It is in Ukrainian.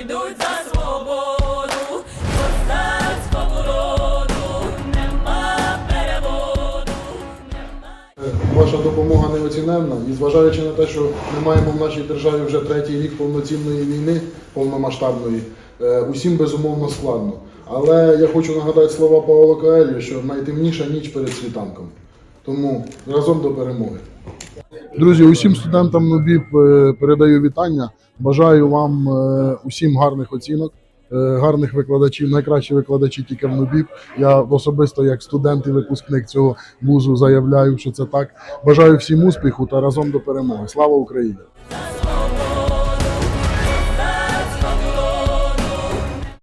йдуть за свободу, козацькому роду нема переводу. Нема... Ваша допомога неоціненна і зважаючи на те, що ми маємо в нашій державі вже третій рік повноцінної війни, повномасштабної, е, усім безумовно складно. Але я хочу нагадати слова Павла Коелі, що найтемніша ніч перед світанком. Тому разом до перемоги. Друзі, усім студентам НУБІП е, передаю вітання. Бажаю вам е, усім гарних оцінок, е, гарних викладачів, найкращі викладачі тільки в НУБІП. Я особисто як студент і випускник цього вузу заявляю, що це так. Бажаю всім успіху та разом до перемоги. Слава Україні!